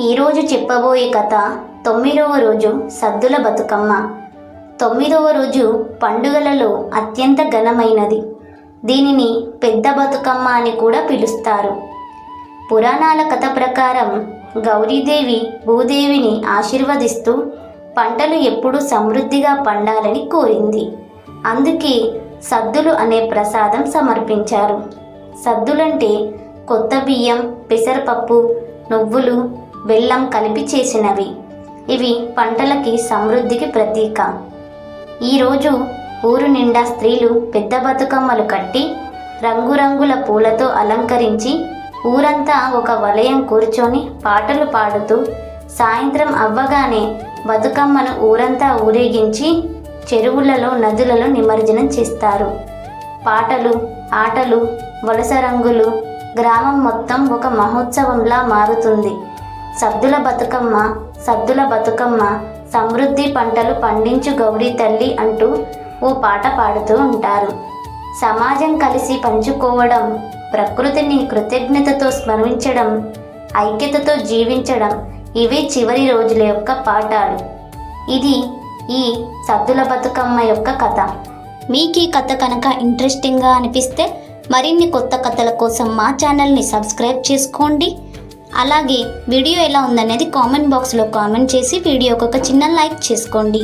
ఈరోజు చెప్పబోయే కథ తొమ్మిదవ రోజు సద్దుల బతుకమ్మ. తొమ్మిదవ రోజు పండుగలలో అత్యంత ఘనమైనది. దీనిని పెద్ద బతుకమ్మ అని కూడా పిలుస్తారు. పురాణాల కథ ప్రకారం గౌరీదేవి భూదేవిని ఆశీర్వదిస్తూ పంటలు ఎప్పుడూ సమృద్ధిగా పండాలని కోరింది. అందుకే సద్దులు అనే ప్రసాదం సమర్పించారు. సద్దులంటే కొత్త బియ్యం పెసరపప్పు నువ్వులు బెల్లం కలిపి చేసినవి. ఇవి పంటలకి సమృద్ధికి ప్రతీక. ఈరోజు ఊరు నిండా స్త్రీలు పెద్ద బతుకమ్మలు కట్టి రంగురంగుల పూలతో అలంకరించి ఊరంతా ఒక వలయం కూర్చొని పాటలు పాడుతూ సాయంత్రం అవ్వగానే బతుకమ్మను ఊరంతా ఊరేగించి చెరువులలో నదులలో నిమజ్జనం చేస్తారు. పాటలు ఆటలు వలస రంగులు గ్రామం మొత్తం ఒక మహోత్సవంలా మారుతుంది. సద్దుల బతుకమ్మ సద్దుల బతుకమ్మ సమృద్ధి పంటలు పండించు గౌరీ తల్లి అంటూ ఓ పాట పాడుతూ ఉంటారు. సమాజం కలిసి పంచుకోవడం ప్రకృతిని కృతజ్ఞతతో స్మరించడం ఐక్యతతో జీవించడం ఇవే చివరి రోజుల యొక్క పాఠాలు. ఇది ఈ సద్దుల బతుకమ్మ యొక్క కథ. మీకు ఈ కథ కనుక ఇంట్రెస్టింగ్గా అనిపిస్తే మరిన్ని కొత్త కథల కోసం మా ఛానల్ని సబ్స్క్రైబ్ చేసుకోండి. అలాగే వీడియో ఎలా ఉందనేది కామెంట్ బాక్స్లో కామెంట్ చేసి వీడియోకి ఒక చిన్న లైక్ చేసుకోండి.